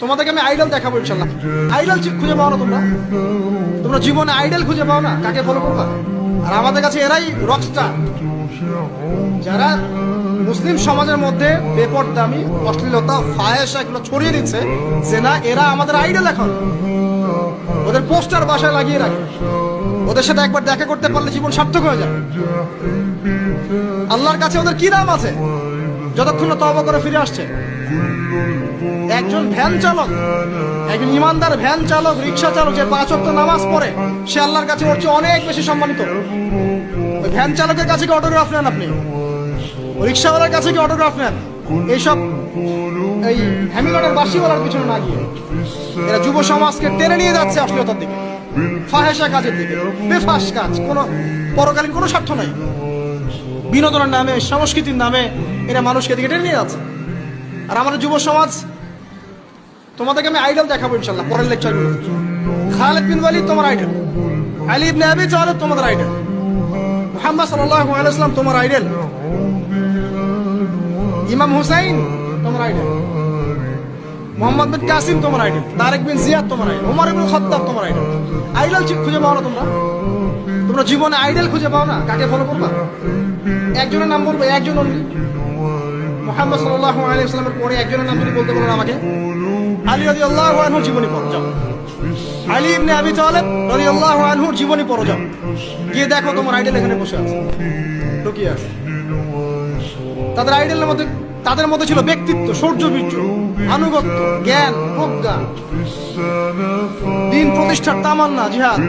তোমাদেরকে আমি আইডল দেখাবো ইনশাল্লাহ। আইডল খুঁজে পাও না তোমরা। তোমরা জীবনে আইডল খুঁজে পাও না, কাকে ফলো করবা? আর আমাদের কাছে এরাই রকস্টার যারা মুসলিম সমাজের মধ্যে বেপরদামি, অশ্লীলতা ফায়েসা এগুলো ছড়িয়ে দিচ্ছে যে না এরা আমাদের আইডল এখন। ওদের পোস্টার বাসায় লাগিয়ে রাখে। ওদের সাথে একবার দেখা করতে পারলে জীবন সার্থক হয়ে যায় আল্লাহর কাছে ওদের কি নাম আছে? যতক্ষণ না তবা করে ফিরে আসছে। একজন ভ্যান চালক, একজন ইমানদার ভ্যান চালক, রিক্সা চালক যে পাঁচ ওয়াক্ত নামাজ পড়ে, সে আল্লাহর কাছে চেয়ে অনেক বেশি সম্মানিত। ওই ভ্যান চালকের কাছে কি অটোগ্রাফ নেন আপনি? রিক্সাওয়ালার কাছে কি অটোগ্রাফ নেন? এইসব এই হ্যামিলনের বাসিওয়ালার পিছনে না গিয়ে। এরা যুব সমাজকে টেনে নিয়ে যাচ্ছে অশ্লীলতার দিকে। ফাহেসা কাজের দিকে। বেফাস কাজ। কোনো পরকালীন কোনো স্বার্থ নাই। বিনোদনের নামে, সংস্কৃতির নামে এরা মানুষকে দিকে টেনে নিয়ে যাচ্ছে। আর আমাদের যুব সমাজ, তোমাদেরকে আমি আইডল দেখাবো ইনশাল্লাহ, পরের লেকচার খালেদ বিন ওয়ালিদ তোমার আইডল আলী ইবনে আবি তালিব তোমাদের আইডল মুহাম্মদ সাল্লাল্লাহু আলাইহি ওয়াসাল্লাম তোমার আইডল ইমাম হুসাইন তোমার আইডল মোহাম্মদ বিন কাসিম তোমার আইডল তারেক বিন জিয়াদ তোমার আইডল ওমর ইবনে খাত্তাব তোমার আইডল আইডল খুঁজে পাও না তোমরা? তোমরা জীবনে আইডল খুঁজে পাও না, কাকে ফলো করবা? একজনের নাম বলব, একজন only। মোহাম্মদ সাল্লাল্লাহু আলাইহি ওয়াসাল্লামের পরে একজনের নাম যদি বলতে পারেন আমাকে। আলী রাদিয়াল্লাহু আনহুর জীবনী পড়ো, যাও। আলী ইবনে আবি তালিব রাদিয়াল্লাহু আনহুর জীবনী পড়ো, যাও। গিয়ে দেখো তোমার আইডল এখানে বসে আছে। লুকিয়ে আছে। তাদের আইডলের মধ্যে, তাদের মধ্যে ছিল ব্যক্তিত্ব সৌর্যবীর্য আনুগত্য, জ্ঞান, প্রজ্ঞা। দিন প্রতিষ্ঠার তামান্না, জিহাদ।